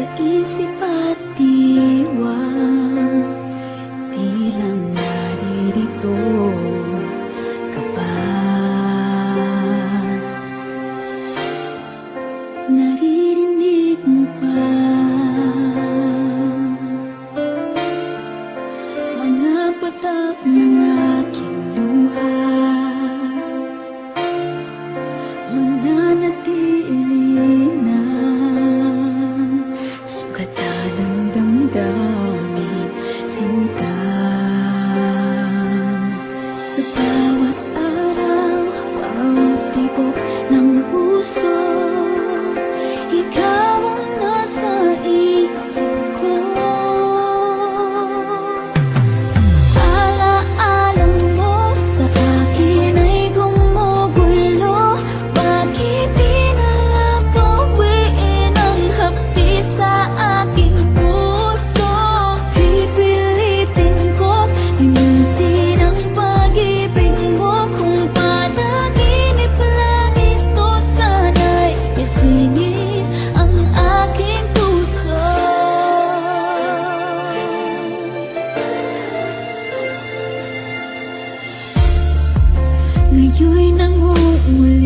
sa isip at diwa Tilang naririto ka pa. Naririnig mo pa. Mga patak ng aking luha. Mananatili with